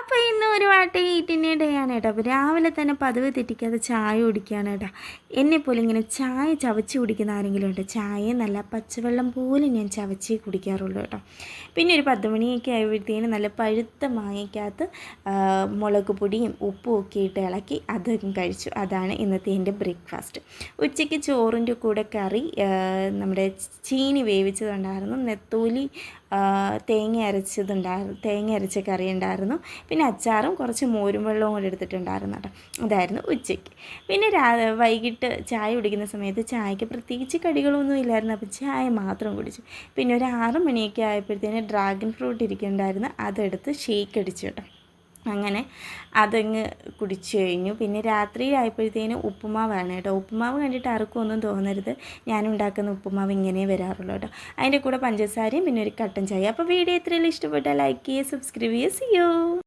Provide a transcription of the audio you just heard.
അപ്പോൾ ഇന്ന് ഒരു വാട്ടി ഈറ്റിന്റെ ഡേ ആണ് കേട്ടോ. അപ്പോൾ രാവിലെ തന്നെ പതിവ് തെറ്റിക്കാതെ ചായ കുടിക്കുകയാണ് കേട്ടോ. എന്നെപ്പോലെ ഇങ്ങനെ ചായ ചവച്ച് കുടിക്കുന്ന ആരെങ്കിലും ഉണ്ട്? ചായ നല്ല പച്ചവെള്ളം പോലും ഞാൻ ചവച്ച് കുടിക്കാറുള്ളൂ കേട്ടോ. പിന്നെ ഒരു പത്ത് മണിയൊക്കെ ആയപ്പോഴത്തേന് നല്ല പഴുത്ത മാങ്ങയ്ക്കകത്ത് മുളക് പൊടിയും ഉപ്പും ഒക്കെ ഇട്ട് ഇളക്കി അതും കഴിച്ചു. അതാണ് ഇന്നത്തെ എന്റെ ബ്രേക്ക്ഫാസ്റ്റ്. ഉച്ചയ്ക്ക് ചോറിന്റെ കൂടെ കറി നമ്മുടെ ചീനി വേവിച്ചതുണ്ടായിരുന്നു. നെത്തോലി തേങ്ങ അരച്ചതുണ്ടായിരുന്നു തേങ്ങ അരച്ച കറി ഉണ്ടായിരുന്നു. പിന്നെ അച്ചാറും കുറച്ച് മോരും വെള്ളവും കൂടി എടുത്തിട്ടുണ്ടായിരുന്നു കേട്ടോ. അതായിരുന്നു ഉച്ചയ്ക്ക്. പിന്നെ രാ വൈകിട്ട് ചായ കുടിക്കുന്ന സമയത്ത് ചായക്ക് പ്രത്യേകിച്ച് കടികളൊന്നും ഇല്ലായിരുന്നു. അപ്പോൾ ചായ മാത്രം കുടിച്ചു. പിന്നെ ഒരു ആറ് മണിയൊക്കെ ആയപ്പോഴത്തേന് ഡ്രാഗൺ ഫ്രൂട്ട് ഇരിക്കുന്നുണ്ടായിരുന്നു. അതെടുത്ത് ഷേക്ക് അടിച്ചു കേട്ടോ. അങ്ങനെ അതങ്ങ് കുടിച്ചു കഴിഞ്ഞു. പിന്നെ രാത്രി ആയപ്പോഴത്തേനും ഉപ്പുമാവാണ് കേട്ടോ. ഉപ്പുമാവ് കണ്ടിട്ട് ആർക്കും ഒന്നും തോന്നരുത്. ഞാൻ ഉണ്ടാക്കുന്ന ഉപ്പുമാവ് ഇങ്ങനെ വരാറുള്ളൂ കേട്ടോ. അതിന്റെ കൂടെ പഞ്ചസാരയും പിന്നെ ഒരു കട്ടൻ ചായ. അപ്പോൾ വീഡിയോ ഇത്രയും ഇഷ്ടപ്പെട്ടാൽ ലൈക്ക് ചെയ്യുക സബ്സ്ക്രൈബ് ചെയ്യുക. സിയോ